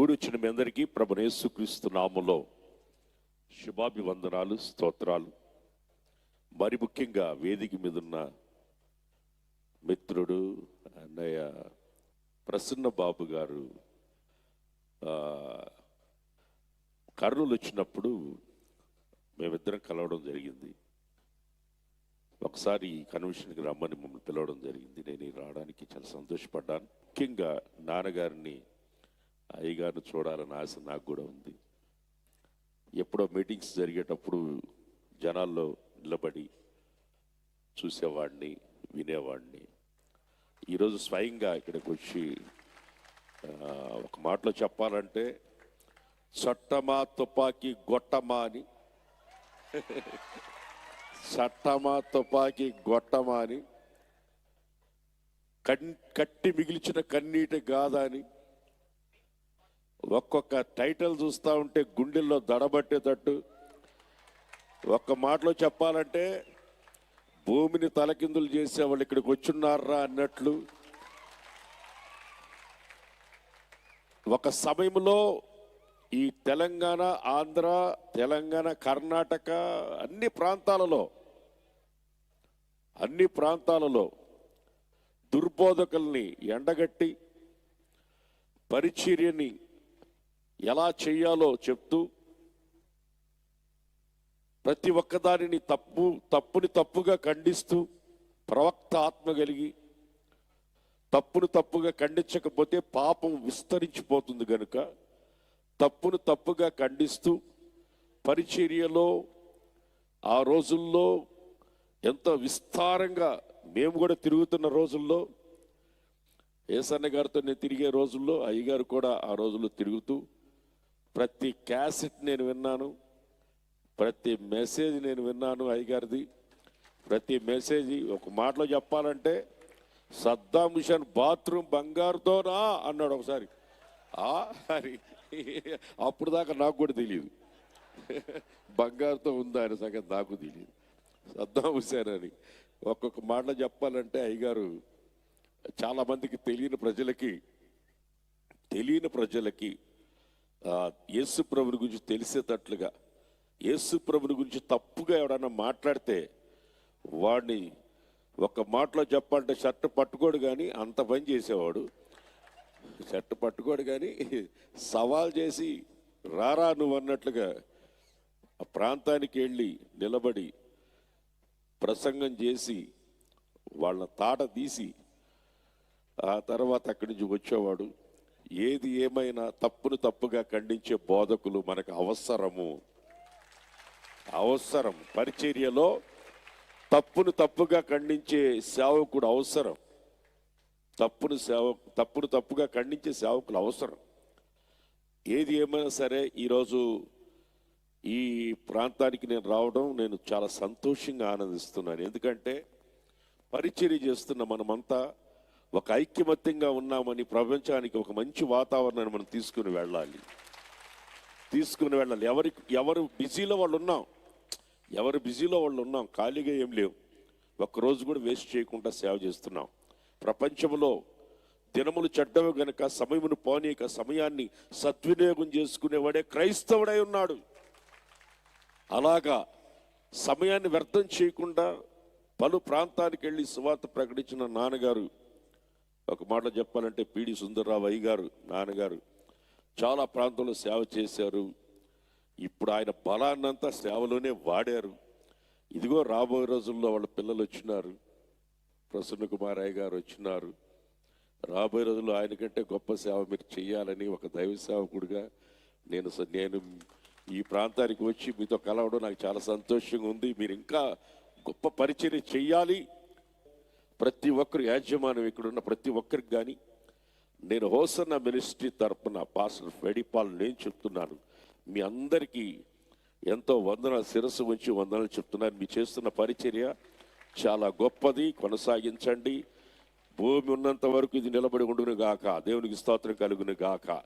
కూడొచ్చిన మీ అందరికీ ప్రభునేసుక్రీస్తు నామంలో శుభాభివందనాలు స్తోత్రాలు. మరి ముఖ్యంగా వేదిక మీద ఉన్న మిత్రుడు అన్నయ్య ప్రసన్న బాబు గారు కర్నూలు వచ్చినప్పుడు మేమిద్దరం కలవడం జరిగింది. ఒకసారి కన్వెన్షన్కి రమ్మని మమ్మల్ని పిలవడం జరిగింది. నేను రావడానికి చాలా సంతోషపడ్డాను. ముఖ్యంగా నాన్నగారిని అయ్యగారిని చూడాలని ఆశ నాకు కూడా ఉంది. ఎప్పుడో మీటింగ్స్ జరిగేటప్పుడు జనాల్లో నిలబడి చూసేవాడిని వినేవాడిని. ఈరోజు స్వయంగా ఇక్కడికి వచ్చి ఒక మాటలో చెప్పాలంటే చట్టమా తుపాకీ గొట్టమా అని. చట్టమా తుపాకీ గొట్టమా అని. కన్ కట్టి మిగిల్చిన కన్నీటి గాథ అని. ఒక్కొక్క టైటిల్ చూస్తూ ఉంటే గుండెల్లో దడబట్టేటట్టు. ఒక్క మాటలో చెప్పాలంటే భూమిని తలకిందులు చేసే వాళ్ళు ఇక్కడికి వచ్చున్నారా అన్నట్లు. ఒక సమయంలో ఈ తెలంగాణ ఆంధ్ర తెలంగాణ కర్ణాటక అన్ని ప్రాంతాలలో అన్ని ప్రాంతాలలో దుర్బోధకుల్ని ఎండగట్టి పరిచర్యని ఎలా చేయాలో చెప్తూ ప్రతి ఒక్కదానిని తప్పు తప్పుని తప్పుగా ఖండిస్తూ ప్రవక్త ఆత్మ కలిగి తప్పును తప్పుగా ఖండించకపోతే పాపం విస్తరించిపోతుంది కనుక తప్పును తప్పుగా ఖండిస్తూ పరిచర్యలో ఆ రోజుల్లో ఎంత విస్తారంగా మేము కూడా తిరుగుతున్న రోజుల్లో ఏసన్న గారితో నేను తిరిగే రోజుల్లో అయ్యగారు కూడా ఆ రోజుల్లో తిరుగుతూ ప్రతి క్యాసెట్ నేను విన్నాను ప్రతి మెసేజ్ నేను విన్నాను అయ్యగారిది. ప్రతి మెసేజ్ ఒక మాటలో చెప్పాలంటే సద్దాం మిషన్ బాత్రూమ్ బంగారుతోనా అన్నాడు ఒకసారి. ఆ అని అప్పుడు దాకా నాకు కూడా తెలియదు. బంగారుతో ఉందా అనే సంగతి నాకు తెలియదు. సద్దాం హుసేన్ అని ఒక్కొక్క మాటలో చెప్పాలంటే అయ్యగారు చాలామందికి తెలియని ప్రజలకి తెలియని ప్రజలకి యేసు ప్రభుని గురించి తెలిసేటట్లుగా యేసు ప్రభుని గురించి తప్పుగా ఎవడన్నా మాట్లాడితే వాడిని ఒక మాటలో చెప్పాలంటే షర్ట్ పట్టుకోడు కానీ అంత పని చేసేవాడు. షర్ట్ పట్టుకోడు కానీ సవాల్ చేసి రారా నువ్వు అన్నట్లుగా ఆ ప్రాంతానికి వెళ్ళి నిలబడి ప్రసంగం చేసి వాళ్ళ తాట తీసి ఆ తర్వాత అక్కడి నుంచి వచ్చేవాడు. ఏది ఏమైనా తప్పును తప్పుగా ఖండించే బోధకులు మనకు అవసరము. అవసరం. పరిచర్యలో తప్పును తప్పుగా ఖండించే సేవకుడు అవసరం. తప్పును సేవ తప్పును తప్పుగా ఖండించే సేవకులు అవసరం. ఏది ఏమైనా సరే ఈరోజు ఈ ప్రాంతానికి నేను రావడం నేను చాలా సంతోషంగా ఆనందిస్తున్నాను. ఎందుకంటే పరిచర్య చేస్తున్న మనమంతా ఒక ఐక్యమత్యంగా ఉన్నామని ప్రపంచానికి ఒక మంచి వాతావరణాన్ని మనం తీసుకుని వెళ్ళాలి. తీసుకుని వెళ్ళాలి. ఎవరి ఎవరు బిజీలో వాళ్ళు ఉన్నాం. ఎవరు బిజీలో వాళ్ళు ఉన్నాం. ఖాళీగా ఏం లేవు. ఒక్కరోజు కూడా వేస్ట్ చేయకుండా సేవ చేస్తున్నాం. ప్రపంచంలో దినములు చెడ్డవి గనక సమయమును పోనీక సమయాన్ని సద్వినియోగం చేసుకునేవాడే క్రైస్తవుడై ఉన్నాడు. అలాగా సమయాన్ని వ్యర్థం చేయకుండా పలు ప్రాంతానికి వెళ్ళి సువార్త ప్రకటించిన నాన్నగారు ఒక మాట చెప్పాలంటే పీడి సుందర్రావు అయ్య గారు నాన్నగారు చాలా ప్రాంతంలో సేవ చేశారు. ఇప్పుడు ఆయన బలాన్నంతా సేవలోనే వాడారు. ఇదిగో రాబోయే రోజుల్లో వాళ్ళ పిల్లలు వచ్చినారు. ప్రసన్న కుమార్ అయ్య గారు వచ్చినారు. రాబోయే రోజుల్లో ఆయన కంటే గొప్ప సేవ మీరు చేయాలని ఒక దైవ సేవకుడిగా నేను స- నేను ఈ ప్రాంతానికి వచ్చి మీతో కలవడం నాకు చాలా సంతోషంగా ఉంది. మీరు ఇంకా గొప్ప పరిచయం చెయ్యాలి. ప్రతి ఒక్కరు యాజమాన్యం ఇక్కడున్న ప్రతి ఒక్కరికి కానీ నేను హోసన్న మినిస్ట్రీ తరఫున పాస్టర్ ఫెడిపాల్ నేను చెప్తున్నాను. మీ అందరికీ ఎంతో వందన శిరస్సు ఉంచి వందనలు చెప్తున్నారు. మీ చేస్తున్న పరిచర్య చాలా గొప్పది. కొనసాగించండి. భూమి ఉన్నంత వరకు ఇది నిలబడి ఉండును గాక దేవునికి స్తోత్రం కలుగును గాక